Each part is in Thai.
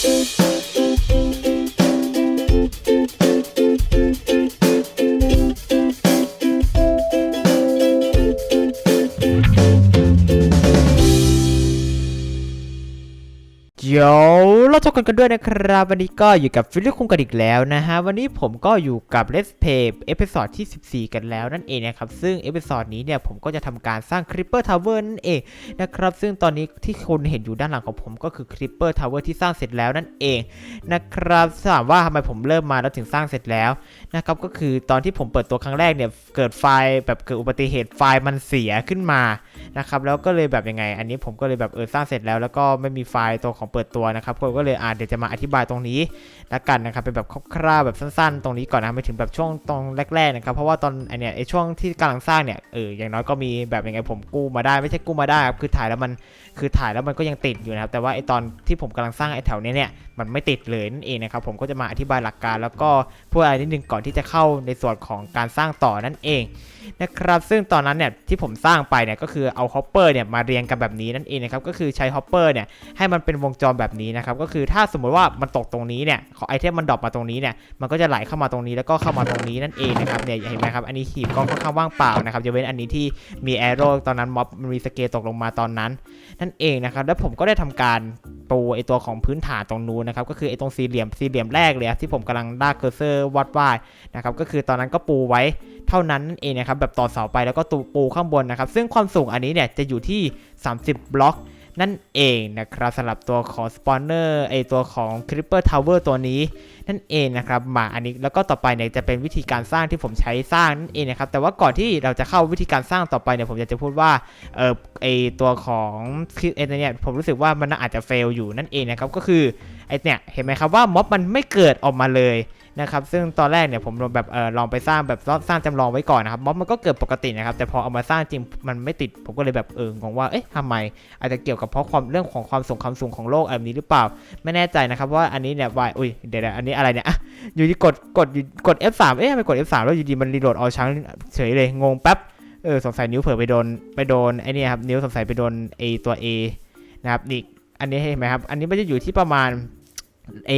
เเราจบกันกันด้วยนะครับ วันนี้ก็อยู่กับฟิลลี่คุงกันอีกแล้วนะฮะ วันนี้ผมก็อยู่กับ Let's Play เอพิ o d ดที่ 14 กันแล้วนั่นเองนะครับ ซึ่งเอพิ o d ดนี้เนี่ยผมก็จะทำการสร้าง Creeper Tower นั่นเองนะครับ ซึ่งตอนนี้ที่คุณเห็นอยู่ด้านหลังของผมก็คือ Creeper Tower ที่สร้างเสร็จแล้วนั่นเองนะครับถามว่าทำไมผมเริ่มมาแล้วถึงสร้างเสร็จแล้วนะครับ ก็คือตอนที่ผมเปิดตัวครั้งแรกเนี่ยเกิดไฟล์แบบเกิดอุบัติเหตุไฟล์มันเสียขึ้นมา นะครับแล้วก็เลยแบบยังไง อันนี้ผมก็เลยแบบเออสร้างเสร็จแล้ว แล้วก็ไม่มีไฟล์ตัวของเปิดตัวนะครับผมก็เลยอ่าเดี๋ยวจะมาอธิบายตรงนี้ละกันนะครับเป็นแบบคร่าวๆแบบสั้นๆ ตรงนี้ก่อนนะไม่ถึงแบบช่วงตรงแรกๆนะครับเพราะว่าตอนไอเนี้ยไอช่วงที่กำลังสร้างเนี่ยเอออย่างน้อยก็มีแบบยังไงผมกู้มาได้ไม่ใช่กู้มาได้ครับคือถ่ายแล้วมันคือถ่ายแล้วมันก็ยังติดอยู่นะครับแต่ว่าไอตอนที่ผมกำลังสร้างไอแถวเนี้ยเนี่ยมันไม่ติดเลยนั่นเองนะครับผมก็จะมาอธิบายหลักการ แล้วก็พูดอะไรนิดนึงก่อนที่จะเข้าในส่วนของการสร้างต่อนั่นเองนะครับซึ่งตอนนั้นเนี่ยที่ผมสร้างไปเนี่ยก็คือเอาฮอปเปอร์เนี่ยมาเรียงกันแบบนี้นั่นเองนะครับก็คือใช้ฮอปเปอร์เนี่ยให้มันเป็นวงจรแบบนี้นะครับก็คือถ้าสมมติว่ามันตกตรงนี้เนี่ยของไอเทมมันดรอปมาตรงนี้เนี่ยมันก็จะไหลเข้ามาตรงนี้แล้วก็เข้ามาตรงนี้นั่นเองนะครับเนี่ยเห็นไหมครับอันนี้หีบก็ค่อนข้างว่างเปล่านะครับจะเว้นอันนี้ที่มีแอโร่ตอนนั้นม็อบมีสเกลตกลงมาตอนนั้น นั่นเองนะครับแล้วผมก็ได้ทำการปูไอตัวของพื้นฐานตรงนู้นนะครับก็คือไอตรงสี่เหลี่ยมสี่เหลี่ยมแรกเลยที่ผมกำลังลากเคอร์เซอร์วัดวาดนะครับก็คือตอนนั้นก็ปูไว้ เท่านั้นนั่นเองนะครับแบบต่อเสาไปแล้วก็ตูปูข้างบนนะครับ ซึ่งความสูงอันนี้เนี่ยจะอยู่ที่ 30 บล็อกนั่นเองนะครับสำหรับตัวของสปอนเนอร์ไอตัวของ Creeper Tower ตัวนี้นั่นเองนะครับมาอันนี้แล้วก็ต่อไปเนี่ยจะเป็นวิธีการสร้างที่ผมใช้สร้างนั่นเองนะครับแต่ว่าก่อนที่เราจะเข้าวิธีการสร้างต่อไปเนี่ยผมอยากจะพูดว่าเออไอตัวของคือไอเนี่ยผมรู้สึกว่ามันอาจจะเฟลอยู่นั่นเองนะครับก็คือไอเนี่ยเห็นไหมครับว่าม็อบมันไม่เกิดออกมาเลย นะครับซึ่งตอนแรกเนี่ยผมแบบเออลองไปสร้างแบบสร้างจำลองไว้ก่อนนะครับม็อบมันก็เกิดปกตินะครับแต่พอเอามาสร้างจริงมันไม่ติดผมก็เลยแบบเอองงว่าเอ๊ะทำไม อาจจะเกี่ยวกับเพราะความเรื่องของความสูงความสูงของโลกอะไรแบบนี้หรือเปล่า ไม่แน่ใจนะครับว่าอันนี้เนี่ยวายอุ้ยเดี๋ยวอันนี้อะไรเนี่ยอยู่ดีกดกดกด F3 เอ๊ะทำไมกด F3 แล้วอยู่ดีมันรีโหลดเอาช้างเฉยเลยงงแป๊บเออสงสัยนิ้วเผลอไปโดนไปโดนไอ้นี่ครับนิ้วสงสัยไปโดนไอตัว A นะครับนี่อันนี้เห็นไหมครับอันนี้มันจะอยู่ที่ประมาณ a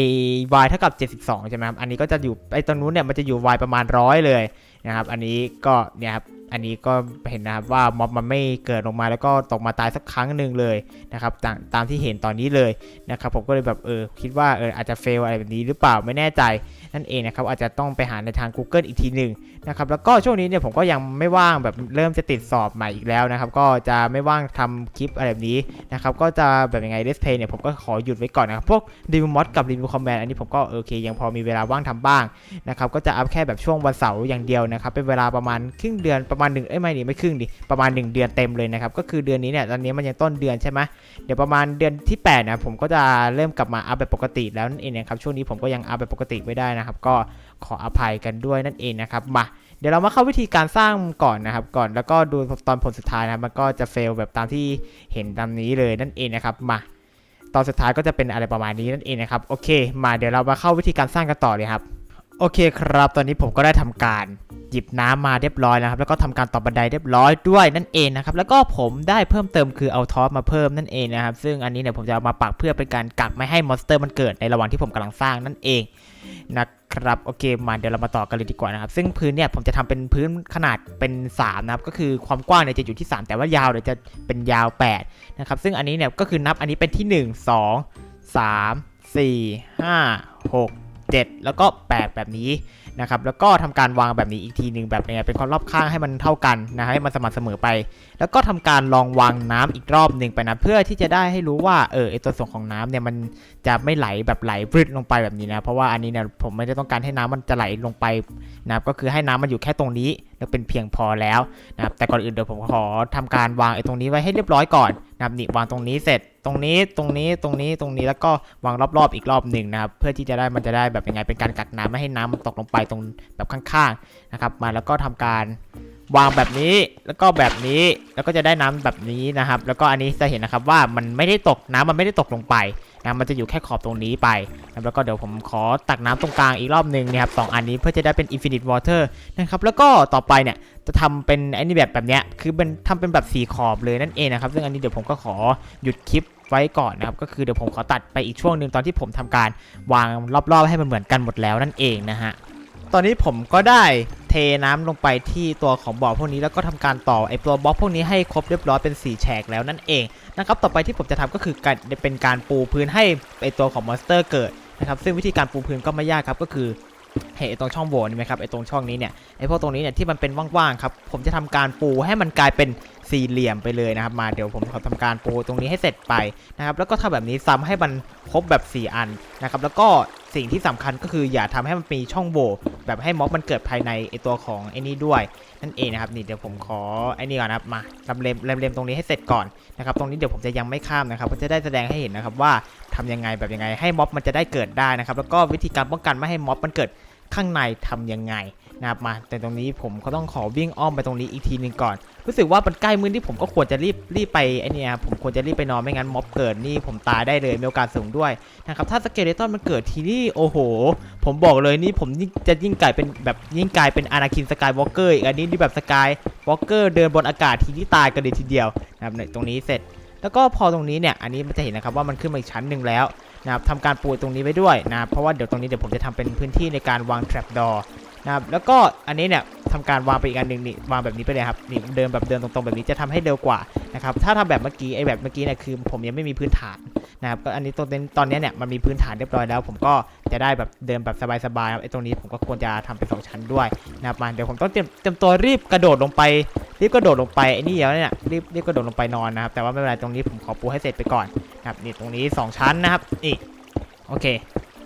y เท่ากับ 72 ใช่ไหมครับ อันนี้ก็จะอยู่ไอ้ตรงนู้นเนี่ยมันจะอยู่ y ประมาณร้อยเลยนะครับ อันนี้ก็เนี่ยครับ อันนี้ก็เห็นนะครับว่าม็อบมันไม่เกิดลงมาแล้วก็ตกมาตายสักครั้งหนึ่งเลยนะครับตามตามที่เห็นตอนนี้เลยนะครับผมก็เลยแบบเออคิดว่าเอออาจจะเฟลอะไรแบบนี้หรือเปล่าไม่แน่ใจนั่นเองนะครับอาจจะต้องไปหาในทาง Google อีกทีหนึ่งนะครับแล้วก็ช่วงนี้เนี่ยผมก็ยังไม่ว่างแบบเริ่มจะติดสอบใหม่อีกแล้วนะครับก็จะไม่ว่างทำคลิปอะไรแบบนี้นะครับก็จะแบบยังไง Let's Play เนี่ยผมก็ขอหยุดไว้ก่อนนะครับพวกรีวิวมอดกับรีวิวคอมแมนอันนี้ผมก็โอเค ยังพอมีเวลาว่างทำบ้างนะครับก็จะอัพแค่แบบช่วงวันเสาร์อย่างเดียวนะครับเป็นเวลาประมาณครึ่งเดือนประมาณหนึ่งเอ้ยไม่ดิไม่ครึ่งดิประมาณ 1 เดือนเต็มเลยนะครับก็คือเดือนนี้เนี่ยตอนนี้มันยังต้นเดือนใช่ไหมเดี๋ยวประมาณเดือนที่8นะผมก็จะเริ่มกลับมาอัพแบบปกติแล้วนั่นเองนะครับช่วงนี้ผมก็ยังอัพแบบปกติไม่ได้นะครับ ก็ขออภัยกันด้วยนั่นเองนะครับมาเดี๋ยวเรามาเข้าวิธีการสร้างก่อนนะครับ ก่อนแล้วก็ดูตอนผลสุดท้ายนะครับมันก็จะเฟลแบบตามที่เห็นตามนี้เลยนั่นเองนะครับมาตอนสุดท้ายก็จะเป็นอะไรประมาณนี้นั่นเองนะครับโอเค มาเดี๋ยวเรามาเข้าวิธีการสร้างกันต่อเลยครับ โอเคครับ ตอนนี้ผมก็ได้ทำการหยิบน้ำมาเรียบร้อยแล้วครับ แล้วก็ทำการต่อบันไดเรียบร้อยด้วยนั่นเองนะครับ แล้วก็ผมได้เพิ่มเติมคือเอาทอสมาเพิ่มนั่นเองนะครับ ซึ่งอันนี้เนี่ยผมจะเอามาปักเพื่อเป็นการกักไม่ให้มอนสเตอร์มันเกิดในระหว่างที่ผมกำลังสร้างนั่นเองนะครับ โอเค มาเดี๋ยวเรามาต่อกันเลยดีกว่านะครับ ซึ่งพื้นเนี่ยผมจะทำเป็นพื้นขนาดเป็น3นะครับ ก็คือความกว้างเนี่ยจะอยู่ที่ 3 แต่ว่ายาวเนี่ยจะเป็นยาว8นะครับ ซึ่งอันนี้เนี่ยก็คือนับอันนี้เป็นที่ 1 2 3 4 5 6 7 แล้วก็ 8 แบบนี้นะครับแล้วก็ทำการวางแบบนี้อีกทีหนึ่งแบบนี้เป็นความรอบข้างให้มันเท่ากันนะให้มันสม่ำเสมอไป แล้วก็ทำการลองวางน้ำอีกรอบหนึ่งไปนะเพื่อที่จะได้ให้รู้ว่าเออไอตัวส่วนของน้ำเนี่ยมันจะไม่ไหลแบบไหลพรึดลงไปแบบนี้นะเพราะว่าอันนี้เนี่ยผมไม่ได้ต้องการให้น้ำมันจะไหลลงไปนะครับก็คือให้น้ำมันอยู่แค่ตรงนี้แล้วเป็นเพียงพอแล้วนะครับแต่ก่อนอื่นเดี๋ยวผมขอทำการวางไอ้ตรงนี้ไว้ให้เรียบร้อยก่อน นะครับนี่วางตรงนี้เสร็จตรงนี้ตรงนี้ตรงนี้ตรงนี้แล้วก็วางรอบๆอีกรอบหนึ่งนะครับเพื่อที่จะได้มันจะได้แบบยังไงเป็นการกักน้ำไม่ให้น้ำมันตกลงไปตรงแบบข้างๆนะครับ มาแล้วก็ทำการวางแบบนี้แล้วก็แบบนี้แล้วก็จะได้น้ำแบบนี้นะครับ แล้วก็อันนี้จะเห็นนะครับว่ามันไม่ได้ตกน้ำมันไม่ได้ตกลงไป นะมันจะอยู่แค่ขอบตรงนี้ไปนะแล้วก็เดี๋ยวผมขอตักน้ำตรงกลางอีกรอบหนึ่งนะครับสองอันนี้เพื่อจะได้เป็นอินฟินิตวอเตอร์นะครับแล้วก็ต่อไปเนี่ยจะทำเป็นไอ้นี่แบบแบบเนี้ยคือเป็นทำเป็นแบบสีขอบเลยนั่นเองนะครับซึ่งอันนี้เดี๋ยวผมก็ขอหยุดคลิปไว้ก่อนนะครับก็คือเดี๋ยวผมขอตัดไปอีกช่วงหนึ่งตอนที่ผมทำการวางรอบๆให้มันเหมือนกันหมดแล้วนั่นเองนะฮะ ตอนนี้ผมก็ได้เทน้ำลงไปที่ตัวของบ่อพวกนี้แล้วก็ทำการต่อไอตัวบล็อกพวกนี้ให้ครบเรียบร้อยเป็นสีแฉกแล้วนั่นเองนะครับต่อไปที่ผมจะทำก็คือการเป็นการปูพื้นให้ไอตัวของมอนสเตอร์เกิดนะครับซึ่งวิธีการปูพื้นก็ไม่ยากครับก็คือเห็นไอตรงช่องโหว่นี่ไหมครับไอตรงช่องนี้เนี่ยไอพวกตรงนี้เนี่ยที่มันเป็นว่างๆครับผมจะทำการปูให้มันกลายเป็น สี่เหลี่ยมไปเลยนะครับมาเดี๋ยวผมขอทำการปูตรงนี้ให้เสร็จไปนะครับแล้วก็ทำแบบนี้ซ้ำให้มันครบแบบ 4 อันนะครับแล้วก็สิ่งที่สำคัญก็คืออย่าทำให้มันมีช่องโหว่แบบให้ม็อบมันเกิดภายในไอตัวของไอ้นี่ด้วยนั่นเองนะครับนี่เดี๋ยวผมขอไอ้นี่ก่อนนะครับมาลำเล็มลำเล็มตรงนี้ให้เสร็จก่อนนะครับตรงนี้เดี๋ยวผมจะยังไม่ข้ามนะครับก็จะได้แสดงให้เห็นนะครับว่าทำยังไงแบบยังไง ให้ม็อบมันจะได้เกิดได้นะครับแล้วก็วิธีการป้องกันไม่ให้ม็อบมันเกิดข้างในทำยังไงนะครับมาแต่ตรงนี้ผมก็ต้องขอวิ่งอ้อมไปตรงนี้อีกทีนึงก่อน รู้สึกว่ามันใกล้มือที่ผมก็ควรจะรีบรีบไปไอ้นี่ครับผมควรจะรีบไปนอนไม่งั้นม็อบเกิดนี่ผมตายได้เลยมีโอกาสสูงด้วยนะครับถ้าสเกเลตันมันเกิดทีนี่โอ้โห ผมบอกเลยนี่ผมจะยิ่งกลายเป็นแบบยิ่งกลายเป็นอานาคินสกายวอล์กเกอร์อีกอันนี้ที่แบบสกายวอล์กเกอร์เดินบนอากาศทีที่ตายกันเลยทีเดียวนะครับเนี่ยตรงนี้เสร็จ แล้วก็พอตรงนี้เนี่ยอันนี้มันจะเห็นนะครับว่ามันขึ้นมาอีกชั้นหนึ่งแล้วนะครับทำการปูตรงนี้ไว้ด้วยนะเพราะว่าเดี๋ยวตรงนี้เดี๋ยวผมจะทำเป็นพื้นที่ในการวาง trap door นะครับแล้วก็อันนี้เนี่ย ทำการวางไปอีกอันหนึ่งนี่วางแบบนี้ไปเลยครับนี่เดินแบบเดินตรงๆแบบนี้จะทำให้เร็วกว่านะครับถ้าทำแบบเมื่อกี้ไอ้แบบเมื่อกี้เนี่ยคือผมยังไม่มีพื้นฐานนะครับก็อันนี้ตรงตอนนี้เนี่ยมันมีพื้นฐานเรียบร้อยแล้ว ผมก็จะได้แบบเดินแบบสบายๆไอ้ตรงนี้ผมก็ควรจะทำเป็นสองชั้นด้วยนะครับมาเดี๋ยวผมต้องเตรียมเตรียมตัวรีบกระโดดลงไปรีบกระโดดลงไปไอ้นี่แล้วเนี่ยรีบรีบกระโดดลงไปนอนนะครับแต่ว่าไม่เป็นไรตรงนี้ผมขอปูให้เสร็จไปก่อนนะครับนี่ตรงนี้สองชั้นนะครับนี่โอเค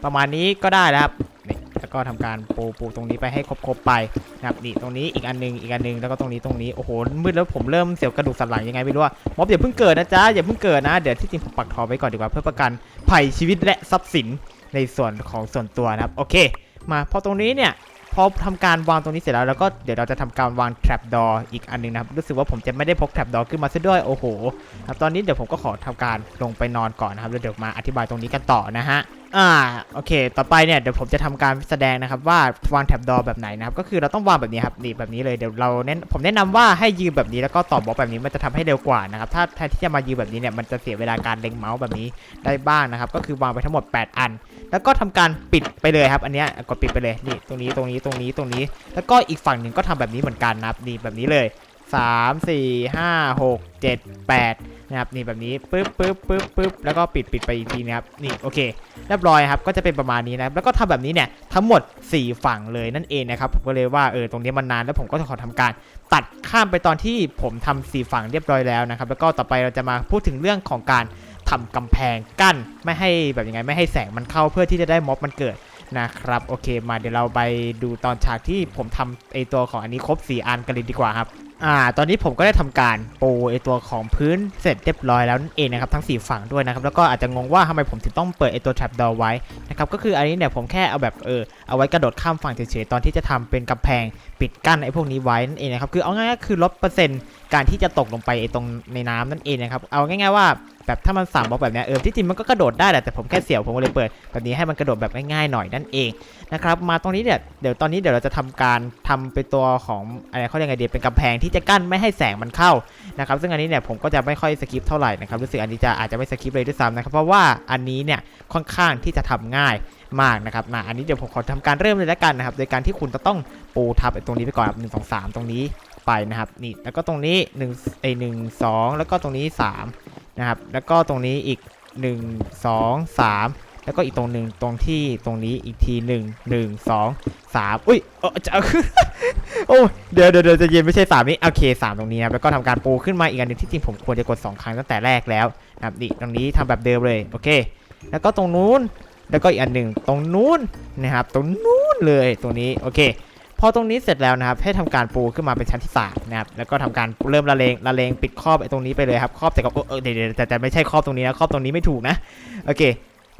ประมาณนี้ก็ได้แล้วครับ นี่แล้วก็ทำการปูปูตรงนี้ไปให้ครบๆไปนะครับนี่ตรงนี้อีกอันหนึงอีกอันหนึงแล้วก็ตรงนี้ตรงนี้โอ้โหมืดแล้วผมเริ่มเสียวกระดูกสันหลังยังไงไม่รู้อะม็อบอย่าเพิ่งเกิดนะจ๊ะอย่าเพิ่งเกิดนะเดี๋ยวที่จริงผมปักทอไว้ก่อนดีกว่าเพื่อประกันภัยชีวิตและทรัพย์สินในส่วนของส่วนตัวนะครับโอเค มาพอตรงนี้เนี่ยพอทำการวางตรงนี้เสร็จแล้วแล้วก็เดี๋ยวเราจะทำการวาง trap door อีกอันหนึงนะครับ รู้สึกว่าผมจะไม่ได้พก trap door ขึ้นมาซะด้วยโอ้โหครับตอนนี้เดี๋ยวผมก็ขอทำการลงไปนอนก่อนนะครับแล้วเดี๋ยวมาอธิบายตรงนี้กันต่อนะฮะอ่าโอเค ต่อไปเนี่ยเดี๋ยวผมจะทำการแสดงนะครับว่าวาง trap door แบบไหนนะครับก็คือเราต้องวางแบบนี้ครับนี่แบบนี้เลยเดี๋ยวเราเน้นผมแนะนำว่าให้ยืนแบบนี้แล้วก็ต่อบล็อกแบบนี้มันจะทำให้เร็วกว่านะครับถ้าแทนที่จะมายืนแบบนี้เนี่ยมันจะเสียเวลาการเล็งเมาส์แบบนี้ได้บ้างนะครับก็คือวางไปทั้งหมด 8 อัน แล้วก็ทำการปิดไปเลยครับอันเนี้ยกดปิดไปเลยนี่ตรงนี้ตรงนี้ตรงนี้ตรงนี้ แล้วก็อีกฝั่งหนึ่งก็ทำแบบนี้เหมือนกันนะครับนี่แบบนี้เลย 3 4 5 6 7 8 นะครับนี่แบบนี้ปึ๊บปึ๊บปึ๊บปึ๊บแล้วก็ปิดปิดไปอีกทีนะครับนี่โอเคเรียบร้อยครับก็จะเป็นประมาณนี้นะครับแล้วก็ทำแบบนี้เนี่ยทั้งหมด 4 ฝั่งเลยนั่นเองนะครับผมก็เลยว่าเออตรงนี้มันนานแล้วผมก็จะขอทำการ ตัดข้ามไปตอนที่ผมทำสี่ฝั่งเรียบร้อยแล้วนะครับแล้วก็ต่อไปเราจะมาพูดถึงเรื่องของการทำกำแพงกั้นไม่ให้แบบยังไงไม่ให้แสงมันเข้าเพื่อที่จะได้ม็อบมันเกิดนะครับโอเคมาเดี๋ยวเราไปดูตอนฉากที่ผมทำไอตัวของอันนี้ครบ 4 อันกันเลยดีกว่าครับ อ่า ตอนนี้ผมก็ได้ทำการปูไอตัวของพื้นเสร็จเรียบร้อยแล้วนั่นเองนะครับทั้ง 4 ฝั่งด้วยนะครับ แล้วก็อาจจะงงว่าทำไมผมถึงต้องเปิดไอตัว trap door ไว้นะครับ ก็คืออันนี้เนี่ยผมแค่เอาแบบเออเอาไว้กระโดดข้ามฝั่งเฉยๆ ตอนที่จะทำเป็นกำแพงปิดกั้นไอพวกนี้ไว้นั่นเองนะครับ คือเอาง่ายๆคือลดเปอร์เซ็นต์การที่จะตกลงไปไอตรงในน้ำนั่นเองนะครับ เอาง่ายๆว่า แบบถ้ามันสามบล็อกแบบนี้เออที่จริงมันก็กระโดดได้แหละแต่ผมแค่เสียวผมก็เลยเปิดแบบนี้ให้มันกระโดดแบบง่ายๆหน่อยนั่นเองนะครับมาตรงนี้เนี่ยเดี๋ยวตอนนี้เดี๋ยวเราจะทำการทำเป็นตัวของอะไรเขาเรียกไงดีเป็นกำแพงที่จะกั้นไม่ให้แสงมันเข้านะครับซึ่งอันนี้เนี่ยผมก็จะไม่ค่อยสกิปเท่าไหร่นะครับรู้สึกอันนี้จะอาจจะไม่สกิปเลยด้วยซ้ำนะครับเพราะว่าอันนี้เนี่ยค่อนข้างที่จะทำง่ายมากนะครับมาอันนี้เดี๋ยวผมขอทำการเริ่มเลยแล้วกันนะครับ โดยการที่คุณจะต้องปูทับตรงนี้ไปก่อนหนึ่งสองสามตรงนี้ไปนะครับนี่แล้วก็ตรงนี้หนึ่งไอหนึ่งสองแล้วก็ตรงนี้สาม นะครับ แล้วก็ตรงนี้อีกหนึ่งสองสามแล้วก็อีกตรงหนึ่งตรงที่ตรงนี้อีกทีหนึ่งหนึ่งสองสามอุ้ยเออจะโอ้ยเดี๋ยวเดี๋ยวจะเย็นไม่ใช่สามนี้โอเคสามตรงนี้นะครับแล้วก็ทำการปูขึ้นมาอีกอันหนึงที่จริงผมควรจะกดสองครั้งตั้งแต่แรกแล้วนะครับนี่ตรงนี้ทำแบบเดิมเลยโอเค แล้วก็ตรงนู้นแล้วก็อีกอันหนึ่งตรงนู้นนะครับตรงนู้นเลยตรงนี้โอเค พอตรงนี้เสร็จแล้วนะครับ ให้ทำการปูขึ้นมาเป็นชั้นที่สามนะครับแล้วก็ทำการเริ่มละเลงละเลงปิดครอบไอ้ตรงนี้ไปเลยครับครอบแต่ก็เออเดี๋ยวเดี๋ยวแต่แต่ไม่ใช่ครอบตรงนี้นะครอบตรงนี้ไม่ถูกนะโอเค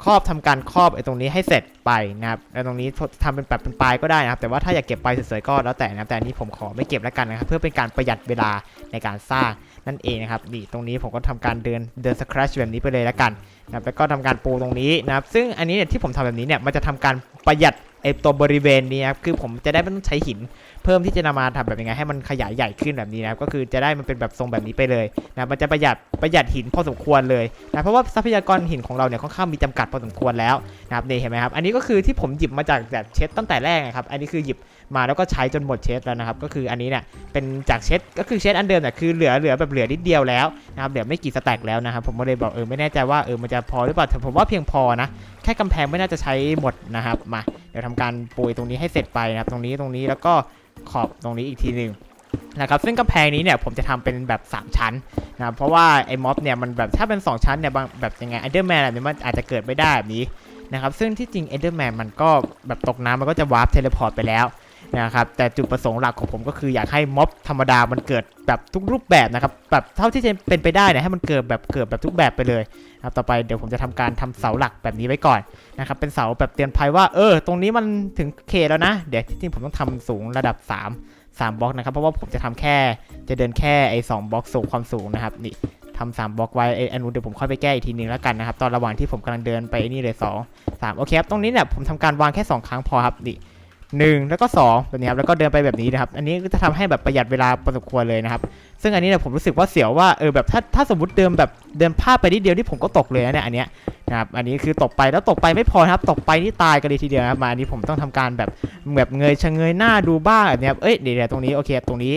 ครอบทำการครอบไอ้ตรงนี้ให้เสร็จ ไปนะครับแล้วตรงนี้ทำเป็นแบบเป็นปลายก็ได้นะครับ แต่ว่าถ้าอยากเก็บไปสวยๆก็แล้วแต่นะครับ แต่อันนี้ผมขอไม่เก็บแล้วกันนะครับ เพื่อเป็นการประหยัดเวลาในการสร้างนั่นเองนะครับนี่ตรงนี้ผมก็ทำการเดินเดินสครัชแบบนี้ไปเลยแล้วกันนะครับแล้วก็ทำการปูตรงนี้นะครับ ซึ่งอันนี้เนี่ยที่ผมทำแบบนี้เนี่ยมันจะทำการประหยัดไอตัวบริเวณนี้นครับคือผมจะได้ไม่ต้องใช้หิน เพิ่มที่จะนำมาทำแบบยังไงให้มันขยายใหญ่ขึ้นแบบนี้นะครับก็คือจะได้มันเป็นแบบทรงแบบนี้ไปเลยนะมันจะประหยัดประหยัดหินพอสมควรเลยนะเพราะว่าทรัพยากรหินของเราเนี่ยค่อนข้างมีจำกัดพอสมควรแล้วนะครับนี่เห็นไหมครับอันนี้ก็คือที่ผมหยิบมาจากแบบเช็ดตั้งแต่แรกนะครับ อันนี้คือหยิบมาแล้วก็ใช้จนหมดเช็ดแล้วนะครับ ก็คืออันนี้เนี่ยเป็นจากเช็ดก็คือเช็ดอันเดิมเนี่ยคือเหลือเหลือแบบเหลือนิดเดียวแล้วนะครับเหลือไม่กี่สแต็กแล้วนะครับผมก็เลยบอกเออไม่แน่ใจว่าเออมันจะพอหรือเปล่าแต่ผมว่าเพียงพอนะแค่กำแพงไม่น่าจะใช้หมดนะครับมาเดี๋ยวทำการปูตรงนี้ให้เสร็จไปนะครับตรงนี้ตรงนี้แล้วก็ขอบตรงนี้อีกทีหนึ่งนะครับซึ่งกำแพงนี้เนี่ยผมจะทำเป็นแบบ 3 ชั้นนะครับเพราะว่าไอ้ม็อบเนี่ยมันแบบถ้าเป็น 2 ชั้นเนี่ยบางแบบยังไงไอเดอร์แมนแบบนี้มันอาจจะเกิดไม่ได้แบบนี้ นะครับซึ่งที่จริงไอเดอร์แมนมันก็แบบตกน้ำมันก็จะวาร์ปเทเลพอร์ตไปแล้วนะครับแต่จุดประสงค์หลักของผมก็คืออยากให้ม็อบธรรมดามันเกิดแบบทุกรูปแบบนะครับแบบเท่าที่จะเป็นไปได้เนี่ยให้มันเกิดแบบเกิดแบบทุกแบบไปเลยนะครับต่อไปเดี๋ยวผมจะทำการทำเสาหลักแบบนี้ไว้ก่อนนะครับเป็นเสาแบบเตือนภัยว่าเออตรงนี้มันถึงเขตแล้วนะ เดี๋ยวที่จริงผมต้องทำสูงระดับ 3 3บล็อกนะครับเพราะว่าผมจะทำแค่จะเดินแค่ไอ้สบล็อกสูงความสูงนะครับนี่ ทำสามบล็อกไว้ไอ้อันนู้นเดี๋ยวผมค่อยไปแก้อีกทีนึงแล้วกันนะครับ ตอนระหว่างที่ผมกำลังเดินไปนี่เลย2 3โอเคครับตรงนี้เนี่ยผมทำการวางแค่2ครั้งพอครับนี่หนึ่งแล้วก็2แบบนี้ครับแล้วก็เดินไปแบบนี้นะครับ อันนี้ก็จะทำให้แบบประหยัดเวลาพอสมควรเลยนะครับ ซึ่งอันนี้เนี่ยผมรู้สึกว่าเสียวว่าเออแบบถ้าถ้าสมมติเดินแบบเดินพลาดไปนิดเดียวที่ผมก็ตกเลยนะเนี่ยอันเนี้ยนะครับอันนี้คือตกไปแล้วตกไปไม่พอครับ ตกไปนี่ตายกันเลยทีเดียวนะครับมาอันนี้ผมต้องทำการแบบแบบเงยชะเงยหน้าดูบ้างแบบนี้เอ้ยเดี๋ยวเดี๋ยวตรงนี้โอเคตรงนี้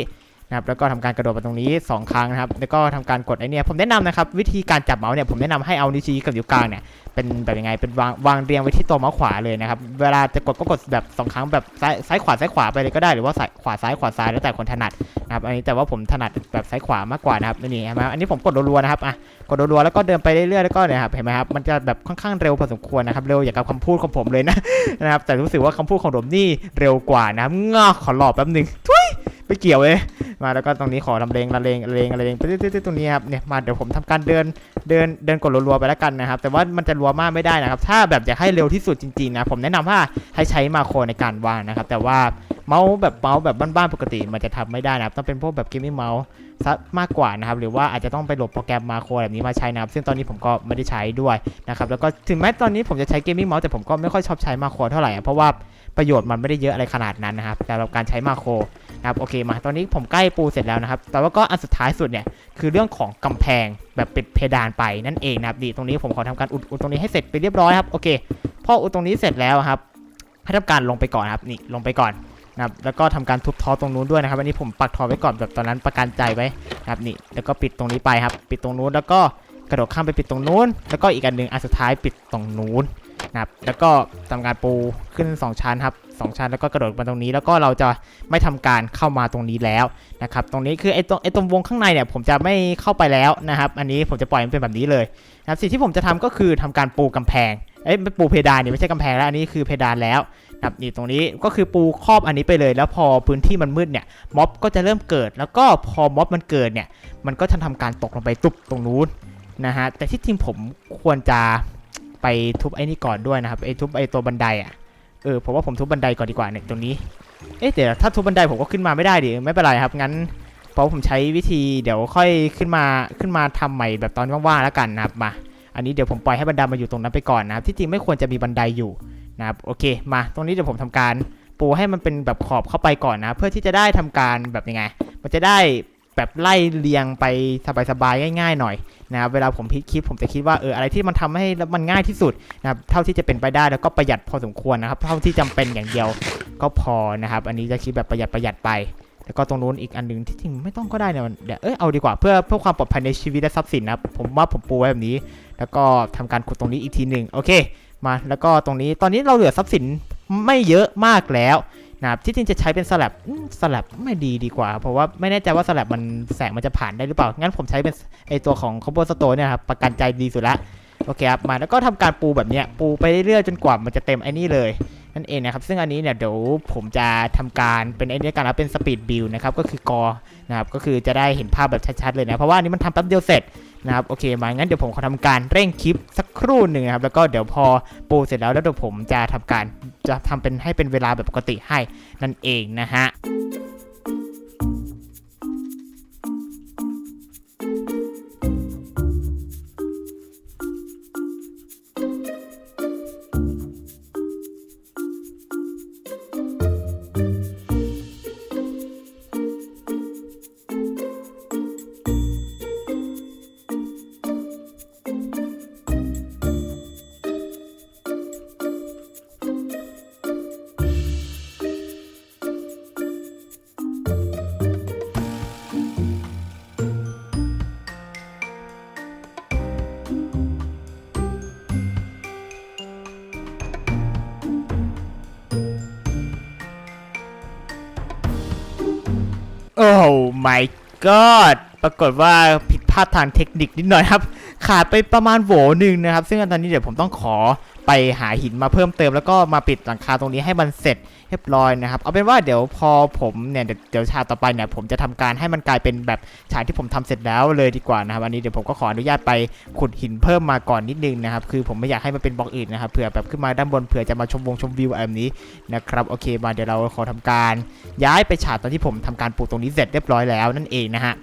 นะครับแล้วก็ทำการกระโดดไปตรงนี้ 2 ครั้งนะครับแล้วก็ทำการกดไอเนี่ยผมแนะนำนะครับวิธีการจับเมาส์เนี่ยผมแนะนำให้เอานิ้วชี้กับนิ้วกลางเนี่ยเป็นแบบยังไงเป็นวางวางเรียงไว้ที่ตัวเมาส์ขวาเลยนะครับเวลาจะกดก็กดแบบสองครั้งแบบซ้ายซ้ายขวาซ้ายขวาไปเลยก็ได้หรือว่าซ้ายขวาซ้ายขวาซ้ายแล้วแต่คนถนัดนะครับอันนี้แต่ว่าผมถนัดแบบซ้ายขวามากกว่านะครับนี่เห็นไหมอันนี้ผมกดรัวๆนะครับอะกดรัวๆแล้วก็เดินไปเรื่อยๆแล้วก็เนี่ยครับเห็นไหมครับมันจะแบบค่อนข้างเร็วพอสมควรนะครับเร็วอย่างกับคำพูดของผมเลยนะนะครับแต่รู้สึกว่าคำพูดของผมนี่เร็วกว่านะครับงอขอหลอบแป๊บหนึงทุย ไปเกี่ยวเลยมาแล้วก็ตรงนี้ขอทำเลงละเลงละเลงละเลงไปตื้อๆๆตรงนี้ครับเนี่ยมาเดี๋ยวผมทำการเดินเดินเดินกดรัวๆไปแล้วกันนะครับ แต่ว่ามันจะรัวมากไม่ได้นะครับ ถ้าแบบอยากให้เร็วที่สุดจริงๆนะผมแนะนำว่าให้ใช้มาโครในการวางนะครับ แต่ว่าเมาส์แบบเมาส์แบบบ้านๆปกติมันจะทำไม่ได้นะครับต้องเป็นพวกแบบเกมมิ่งเมาส์ซะมากกว่านะครับหรือว่าอาจจะต้องไปโหลดโปรแกรมมาโครแบบนี้มาใช้นะครับซึ่งตอนนี้ผมก็ไม่ได้ใช้ด้วยนะครับแล้วก็ถึงแม้ตอนนี้ผมจะใช้เกมมิ่งเมาส์แต่ผมก็ไม่ค่อยชอบใช้มาโครเท่าไหร่เพราะว่าประโยชน์มันไม่ได้เยอะอะไรขนาดนั้นนะครับแต่เราการใช้มาโคร นะครับโอเคมาตอนนี้ผมใกล้ปูเสร็จแล้วนะครับ แต่ว่าก็อันสุดท้ายสุดเนี่ยคือเรื่องของกำแพงแบบปิดเพดานไปนั่นเองนะครับดีตรงนี้ผมขอทำการอุดอุดตรงนี้ให้เสร็จไปเรียบร้อยครับโอเคพออุดตรงนี้เสร็จแล้วครับให้ทำการลงไปก่อนครับนี่ลงไปก่อนนะครับแล้วก็ทำการทุบทอตรงนู้นด้วยนะครับอันนี้ผมปักทอไว้ก่อนแบบตอนนั้นประกันใจไว้นะครับนี่แล้วก็ปิดตรงนี้ไปครับ ปิดตรงนู้นแล้วก็กระโดดข้ามไปปิดตรงนู้น แล้วก็อีกอันหนึ่งอันสุดท้ายปิดตรงนู้นนะครับแล้วก็ทำการปูขึ้น 2 ชั้นครับ สองชั้นแล้วก็กระโดดมาตรงนี้ แล้วก็เราจะไม่ทำการเข้ามาตรงนี้แล้วนะครับตรงนี้คือไอ้ตรงไอ้ตรงวงข้างในเนี่ยผมจะไม่เข้าไปแล้วนะครับอันนี้ผมจะปล่อยมันเป็นแบบนี้เลยนะครับสิ่งที่ผมจะทำก็คือทำการปูกำแพงเอ้ยปูเพดานนี่ไม่ใช่กำแพงแล้วอันนี้คือเพดานแล้วนะครับนี่ตรงนี้ก็คือปูครอบอันนี้ไปเลย แล้วพอพื้นที่มันมืดเนี่ยม็อบก็จะเริ่มเกิด แล้วก็พอม็อบมันเกิดเนี่ยมันก็จะทำการตกลงไปตุบตรงนู้นนะฮะแต่ที่จริงผมควรจะไปทุบไอ้นี่ก่อนด้วยนะครับไอ้ทุบไอ้ตัวบันไดอะ เออผมว่าผมทุบบันไดก่อนดีกว่าเนี่ยตรงนี้ เอ๊ะเดี๋ยวถ้าทุบบันไดผมก็ขึ้นมาไม่ได้ดิไม่เป็นไรครับงั้นเพราะผมใช้วิธีเดี๋ยวค่อยขึ้นมาขึ้นมาทำใหม่แบบตอนว่างๆแล้วกันนะครับมา อันนี้เดี๋ยวผมปล่อยให้บันไดมาอยู่ตรงนั้นไปก่อนนะครับที่จริงไม่ควรจะมีบันไดอยู่นะครับโอเค มาตรงนี้เดี๋ยวผมทำการปูให้มันเป็นแบบขอบเข้าไปก่อนนะ เพื่อที่จะได้ทำการแบบยังไง มันจะได้ แบบไล่เรียงไปสบายๆง่าย ๆ หน่อยนะครับเวลาผมพิดคลิปผมจะคิดว่าเอออะไรที่มันทำให้มันง่ายที่สุดนะครับเท่าที่จะเป็นไปได้แล้วก็ประหยัดพอสมควรนะครับ เท่าที่จำเป็นอย่างเดียวก็พอนะครับ อันนี้จะคิดแบบประหยัดประหยัดไปแล้วก็ตรงนู้นอีกอันหนึงที่จริงไม่ต้องก็ได้เนี่ยเดี๋ยวเออเอาดีกว่าเพื่อเพื่อความปลอดภัยในชีวิตและทรัพย์สินนะครับผมว่าผมปูไว้แบบนี้ แล้วก็ทำการขุดตรงนี้อีกทีหนึ่งโอเค มาแล้วก็ตรงนี้ตอนนี้เราเหลือทรัพย์สินไม่เยอะมากแล้ว นะครับที่จริงจะใช้เป็นสลับสลับไม่ดีดีกว่า เพราะว่าไม่แน่ใจว่าสลับมันแสงมันจะผ่านได้หรือเปล่า งั้นผมใช้เป็นไอตัวของคอมโบสโตเนี่ยครับประกันใจดีสุดละโอเคครับมาแล้วก็ทำการปูแบบเนี้ยปูไปเรื่อยๆจนกว่ามันจะเต็มไอ้นี่เลยนั่นเองนะครับ ซึ่งอันนี้เนี่ยเดี๋ยวผมจะทำการเป็นไอ้นี่กันแล้วเป็นสปีดบิลนะครับก็คือกอนะครับก็คือจะได้เห็นภาพแบบชัดๆเลยนะเพราะว่านี้มันทำแป๊บเดียวเสร็จนะครับโอเคมางั้นเดี๋ยวผมขอทำการเร่งคลิปสักครู่หนึ่งนะครับแล้วก็เดี๋ยวพอปูเสร็จแล้วแล้วเดี๋ยวผมจะทำการ จะทำเป็นให้เป็นเวลาแบบปกติให้นั่นเองนะฮะ โอ้ my god ปรากฏว่าผิดพลาดทางเทคนิคนิดหน่อยครับ ขาดไปประมาณโหวหนึ่งนะครับ ซึ่งตอนนี้เดี๋ยวผมต้องขอไปหาหินมาเพิ่มเติมแล้วก็มาปิดหลังคาตรงนี้ให้มันเสร็จเรียบร้อยนะครับ เอาเป็นว่าเดี๋ยวพอผมเนี่ยเดี๋ยวฉากต่อไปเนี่ยผมจะทำการให้มันกลายเป็นแบบฉากที่ผมทำเสร็จแล้วเลยดีกว่านะครับอันนี้เดี๋ยวผมก็ขออนุญาตไปขุดหินเพิ่มมาก่อนนิดนึงนะครับ คือผมไม่อยากให้มันเป็นบล็อกอื่นนะครับเผื่อแบบขึ้นมาด้านบนเผื่อจะมาชมวงชมวิวอะไรแบบนี้นะครับโอเคมาเดี๋ยวเราขอทำการย้ายไปฉากตอนที่ผมทำการปลูกตรงนี้เสร็จเรียบร้อยแล้วนั่นเองนะฮะ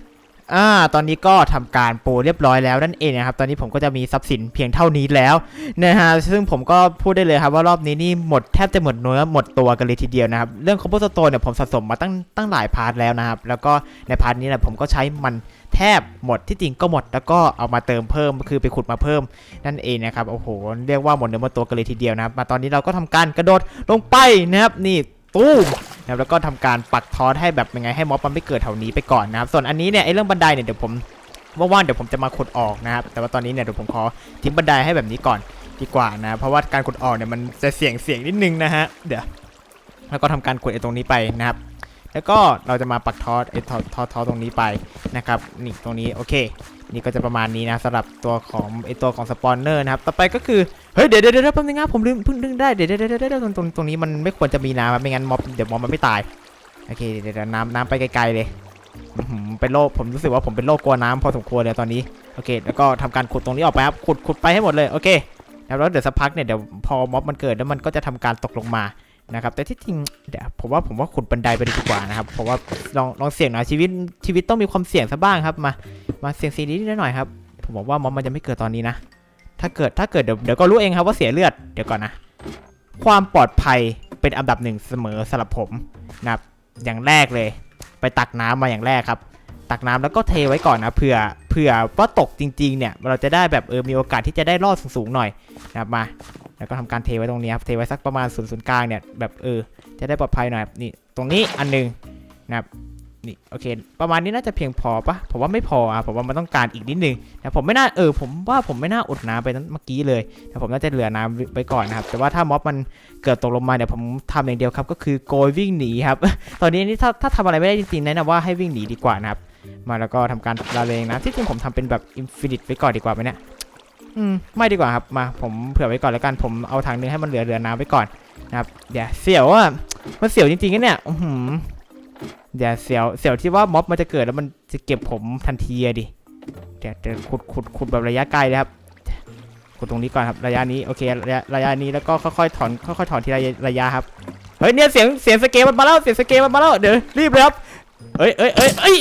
อ่าตอนนี้ก็ทำการโปูเรียบร้อยแล้วนั่นเองนะครับ ตอนนี้ผมก็จะมีทรัพย์สินเพียงเท่านี้แล้วนะฮะซึ่งผมก็พูดได้เลยครับว่ารอบนี้นี่หมดแทบจะหมดเนื้อหมดตัวกันเลยทีเดียวนะครับ เรื่องคอมโพสโตนเนี่ยผมสะสมมาตั้งตั้งหลายพาร์ทแล้วนะครับ แล้วก็ในพาร์ทนี้เนี่ยผมก็ใช้มันแทบหมดที่จริงก็หมดแล้วก็เอามาเติมเพิ่มคือไปขุดมาเพิ่มนั่นเองนะครับโอ้โหเรียกว่าหมดเนื้อหมดตัวกันเลยทีเดียวนะครับมาตอนนี้เราก็ทำการกระโดดลงไปนะครับนี่ตู้ม นะครับแล้วก็ทำการปักทอสให้แบบยังไงให้ม็อบมันไม่เกิดแถวนี้ไปก่อนนะครับส่วนอันนี้เนี่ยไอ้เรื่องบันไดเนี่ยเดี๋ยวผมว่างๆเดี๋ยวผมจะมาขุดออกนะครับแต่ว่าตอนนี้เนี่ยเดี๋ยวผมขอทิ้งบันไดให้แบบนี้ก่อนดีกว่านะเพราะว่าการขุดออกเนี่ยมันจะเสี่ยงเสี่ยงนิดนึงนะฮะเดี๋ยวแล้วก็ทำการขุดไอ้ตรงนี้ไปนะครับแล้วก็เราจะมาปักทอสไอ้ทอทอทอตรงนี้ไปนะครับนี่ตรงนี้โอเค นี่ก็จะประมาณนี้นะสำหรับตัวของไอตัวของสปอนเนอร์นะครับ ต่อไปก็คือเฮ้ยเดี๋ยวเดี๋ยวเดี๋ยวแป๊บนึงนะผมลืมเพิ่งนึกได้เดี๋ยวเดี๋ยวเดี๋ยวเดี๋ยวตรงตรงตรงนี้มันไม่ควรจะมีน้ำอะไม่งั้นม็อบเดี๋ยวม็อบมันไม่ตายโอเคเดี๋ยวน้ำน้ำไปไกลๆเลยเป็นโรคผมรู้สึกว่าผมเป็นโรคกลัวน้ำพอสมควรเลยตอนนี้โอเค แล้วก็ทำการขุดตรงนี้ออกไปครับขุดขุดไปให้หมดเลยโอเคแล้วเดี๋ยวสักพักเนี่ยเดี๋ยวพอม็อบมันเกิดแล้วมันก็จะทำการตกลงมา นะครับแต่ที่จริงเดี๋ยวผมว่าผมว่าขุดบันไดไปดีกว่านะครับเพราะว่าลองลองเสี่ยงหน่อยชีวิตชีวิตต้องมีความเสี่ยงซะบ้างครับมามาเสี่ยงซีนิดหน่อยครับผมบอกว่ามอบมันจะไม่เกิดตอนนี้นะ ถ้าเกิดถ้าเกิดเดี๋ยวเดี๋ยวก็รู้เองครับว่าเสียเลือดเดี๋ยวก่อนนะ ความปลอดภัยเป็นอันดับหนึ่งเสมอสำหรับผมนะครับอย่างแรกเลย ไปตักน้ำมาอย่างแรกครับ ตักน้ำแล้วก็เทไว้ก่อนนะเผื่อเผื่อว่าตกจริง ๆ เนี่ย เราจะได้แบบเออมีโอกาสที่จะได้รอดสูงๆหน่อยนะครับมา แล้วก็ทำการเทไว้ตรงนี้ครับ เทไว้สักประมาณศูนย์ศูนย์กลางเนี่ย แบบเออ จะได้ปลอดภัยหน่อยนี่ ตรงนี้อันหนึงนะครับ นี่ โอเค ประมาณนี้น่าจะเพียงพอปะผมว่าไม่พออะ ผมว่ามันต้องการอีกนิดนึงแต่ผมไม่น่า เออ ผมว่าผมไม่น่าอดน้ำไปนั้นเมื่อกี้เลย แต่ผมน่าจะเหลือน้ำไว้ก่อนนะครับ แต่ว่าถ้าม็อบมันเกิดตกลงมาเนี่ยผมทำอย่างเดียวครับ ก็คือโกยวิ่งหนีครับ ตอนนี้นี่ถ้าถ้าทำอะไรไม่ได้จริงๆแนะนำว่าให้วิ่งหนีดีกว่านะครับ มาแล้วก็ทำการละเลงนะที่จริงผมทำเป็นแบบอินฟินิตไว้ก่อนดีกว่าไหมเนี่ย อืมไม่ดีกว่าครับมาผมเผื่อไว้ก่อนแล้วกันผมเอาถังนึงให้มันเหลือเหลือน้ำไว้ก่อนนะครับเดี๋ยวเสียวอะมันเสียวจริงๆนะเนี่ยอือหือเดี๋ยวเสียวเสียวที่ว่าม็อบมันจะเกิดแล้วมันจะเก็บผมทันทีอะดิเดี๋ยวเดี๋ยวขุดขุดขุดแบบระยะไกลเลยครับขุดตรงนี้ก่อนครับระยะนี้โอเคระยะระยะนี้แล้วก็ค่อยๆถอนค่อยๆถอนทีละระยะครับเฮ้ยเนี่ยเสียงเสียงสเกลมันมาแล้วเสียงสเกลมันมาแล้วเดี๋ยวรีบเลยครับเอ้ยเอ้ยเอ้ยเอ้ย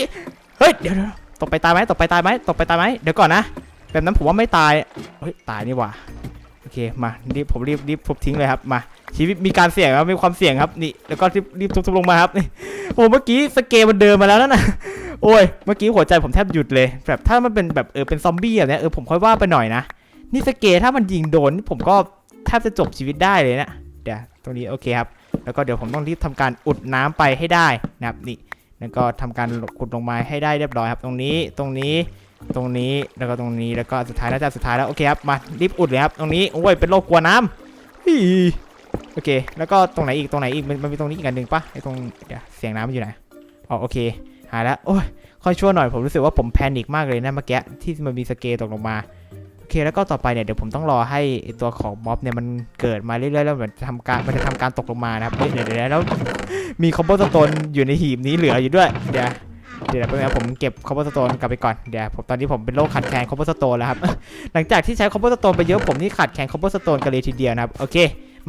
เฮ้ยเดี๋ยวตกไปตายไหมตกไปตายไหมตกไปตายไหมเดี๋ยวก่อนนะ แบบนั้นผมว่าไม่ตาย เฮ้ย ตายนี่หว่า โอเค มารีบผมรีบรีบทุบทิ้งเลยครับ มา ชีวิตมีการเสี่ยงครับมีความเสี่ยงครับ นี่ แล้วก็รีบรีบทุบทุบลงมาครับ นี่โอ้เมื่อกี้สเกลมันเดินมาแล้วนั่นนะโอ้ย เมื่อกี้หัวใจผมแทบหยุดเลย แบบถ้ามันเป็นแบบเออเป็นซอมบี้แบบนี้เออผมค่อยว่าไปหน่อยนะ นี่สเกลถ้ามันยิงโดนผมก็แทบจะจบชีวิตได้เลยนะ เดี๋ยวตรงนี้โอเคครับ แล้วก็เดี๋ยวผมต้องรีบทำการอุดน้ำไปให้ได้นะครับ นี่ แล้วก็ทำการขุดลงมาให้ได้เรียบร้อยครับ ตรงนี้ ตรงนี้ ตรงนี้แล้วก็ตรงนี้แล้วก็สุดท้ายแล้วจ้าสุดท้ายแล้วโอเคครับมารีบอุดเลยครับตรงนี้โอ้ยเป็นโรคกลัวน้ำอีโอเค แล้วก็ตรงไหนอีกตรงไหนอีกมันมันมีตรงนี้อีกอันหนึ่งปะไอตรงเดี๋ยวเสียงน้ำมันอยู่ไหนอ๋อโอเคหายแล้วโอ้ยค่อยชั่วหน่อยผมรู้สึกว่าผมแพนิคมากเลยนะเมื่อกี้ที่มันมีสเกลตกลงมาโอเคแล้วก็ต่อไปเนี่ยเดี๋ยวผมต้องรอให้ตัวของม็อบเนี่ยมันเกิดมาเรื่อยๆแล้วเหมือนจะทำการมันจะทำการตกลงมานะครับเฮ้ยเดี๋ยวเดี๋ยวแล้วมีคอมโบสโตนอยู่ในหีบนี้เหลืออยู่ด้วยเดี๋ยว เดี๋ยวแป๊บนึงผมเก็บคอมโบสโตนกลับไปก่อน เดี๋ยวผมตอนนี้ผมเป็นโรคขาดแคลนคอมโบสโตนแล้วครับ หลังจากที่ใช้คอมโบสโตนไปเยอะผมนี่ขาดแคลนคอมโบสโตนกันเลยทีเดียวนะครับ โอเค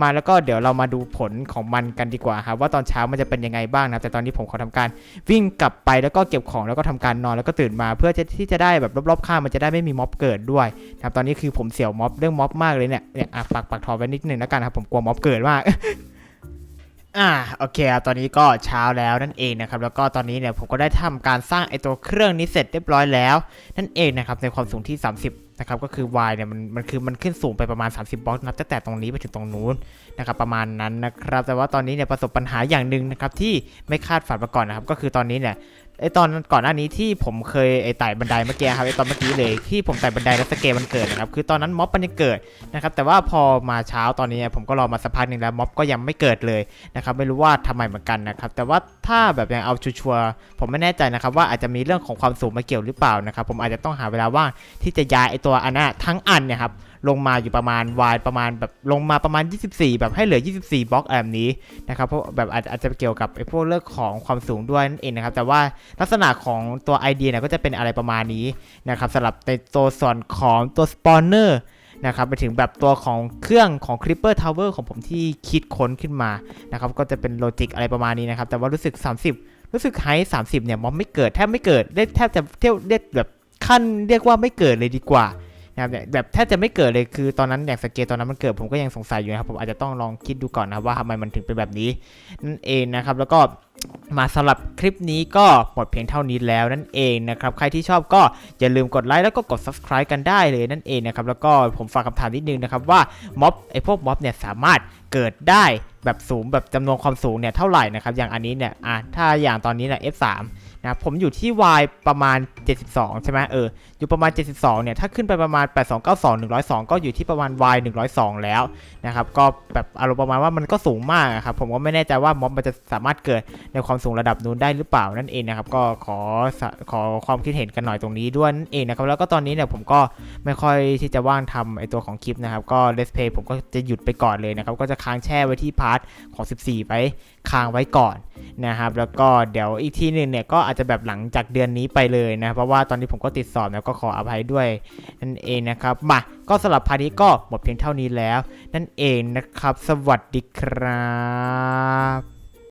มาแล้วก็เดี๋ยวเรามาดูผลของมันกันดีกว่าครับว่าตอนเช้ามันจะเป็นยังไงบ้างนะครับ แต่ตอนนี้ผมขอทำการวิ่งกลับไปแล้วก็เก็บของแล้วก็ทำการนอนแล้วก็ตื่นมาเพื่อที่จะได้แบบรอบๆข้างมันจะได้ไม่มีม็อบเกิดด้วยนะครับ ตอนนี้คือผมเสี่ยวม็อบเรื่องม็อบมากเลยเนี่ย เนี่ยอะปักปักทอไว้นิดนึงแล้วกันครับผมกลัวม็อบเกิดมาก อ่าโอเคครับตอนนี้ก็เช้าแล้วนั่นเองนะครับแล้วก็ตอนนี้เนี่ยผมก็ได้ทำการสร้างไอตัวเครื่องนี้เสร็จเรียบร้อยแล้ว นั่นเองนะครับในความสูงที่ 30 นะครับก็คือ y เนี่ยมันมันคือมันขึ้นสูงไปประมาณ 30บล็อกนับตั้งแต่ตรงนี้ไปถึงตรงนู้นนะครับประมาณนั้นนะครับแต่ว่าตอนนี้เนี่ยประสบปัญหาอย่างหนึ่งนะครับที่ไม่คาดฝันมาก่อนนะครับก็คือตอนนี้เนี่ยไอตอนก่อนหน้านี้ที่ผมเคยไอไต่บันไดเมื่อกี้ครับไอตอนเมื่อกี้เลยที่ผมไต่บันไดแล้วสเกลมันเกิดนะครับคือตอนนั้นม็อบมันยังเกิดนะครับแต่ว่าพอมาเช้าตอนนี้ผมก็รอมาสักพักหนึ่งแล้วม็อบก็ยังไม่เกิดเลยนะครับไม่รู้ว่าทำไมเหมือนกันนะครับแต่ว่าถ้าแบบยังเอาชัวร์ผมไม่แน่ใจนะครับว่าอาจจะมีเรื่องของความสูงมาเกี่ยวหรือเปล่านะครับผมอาจจะต้องหาเวลาว่างที่จะย้ายไอตัวอันนั้นทั้งอันเนี่ยครับลงมาอยู่ประมาณ y ประมาณแบบลงมาประมาณ 24 แบบให้เหลือ 24 บล็อกแบบนี้นะครับเพราะแบบอาจอาจจะเกี่ยวกับไอพวกเรื่องของความสูงด้วยนั่นเองนะครับแต่ว่าลักษณะของตัวไอเดียเนี่ยก็จะเป็นอะไรประมาณนี้นะครับสำหรับในตัวส่วนของตัวสปอนเนอร์นะครับไปถึงแบบตัวของเครื่องของ Clipper Tower ของผมที่คิดค้นขึ้นมานะครับก็จะเป็นโลจิกอะไรประมาณนี้นะครับแต่ว่ารู้สึก 30 รู้สึกไฮ30เนี่ยมอมไม่เกิดแทบไม่เกิดได้แทบจะเที่ยวเรียกแบบ ขั้นเรียกว่าไม่เกิดเลยดีกว่านะครับแบบแทบจะไม่เกิดเลยคือตอนนั้นอย่างสเกตตอนนั้นมันเกิดผมก็ยังสงสัยอยู่นะครับผมอาจจะต้องลองคิดดูก่อนนะครับว่าทำไมมันถึงเป็นแบบนี้นั่นเองนะครับแล้วก็มาสำหรับคลิปนี้ก็หมดเพียงเท่านี้แล้วนั่นเองนะครับใครที่ชอบก็อย่าลืมกดไลค์แล้วก็กด subscribe กันได้เลยนั่นเองนะครับแล้วก็ผมฝากคำถามนิดนึงนะครับว่าม็อบไอพวกม็อบเนี่ยสามารถเกิดได้แบบสูงแบบจำนวนความสูงเนี่ยเท่าไหร่นะครับอย่างอันนี้เนี่ยอะถ้าอย่างตอนนี้เนี่ย F3 นะผมอยู่ที่ Y ประมาณ 72 ใช่ไหมเออ อยู่ประมาณ 72 เนี่ย ถ้าขึ้นไปประมาณ 8292 102 ก็อยู่ที่ประมาณ Y 102 แล้วนะครับ ก็แบบอารมณ์ประมาณว่ามันก็สูงมากครับ ผมก็ไม่แน่ใจว่าม็อบมันจะสามารถเกิดในความสูงระดับนู้นได้หรือเปล่านั่นเองนะครับ ก็ขอขอความคิดเห็นกันหน่อยตรงนี้ด้วยนั่นเองนะครับ แล้วก็ตอนนี้เนี่ยผมก็ไม่ค่อยที่จะว่างทำไอตัวของคลิปนะครับ ก็ Let's Play ผมก็จะหยุดไปก่อนเลยนะครับ ก็จะค้างแช่ไว้ที่พาร์ทของ 14 ไปค้างไว้ก่อนนะครับ แล้วก็เดี๋ยวอีกทีหนึงเนี่ยก็อาจจะแบบหลังจากเดือนนี้ไปเลยนะ เพราะว่าตอนนี้ผมก็ติดสอบแล้วก็ขออภัยด้วยนั่นเองนะครับ มาก็สำหรับพาร์ทนี้ก็หมดเพียงเท่านี้แล้ว นั่นเองนะครับ สวัสดีครับ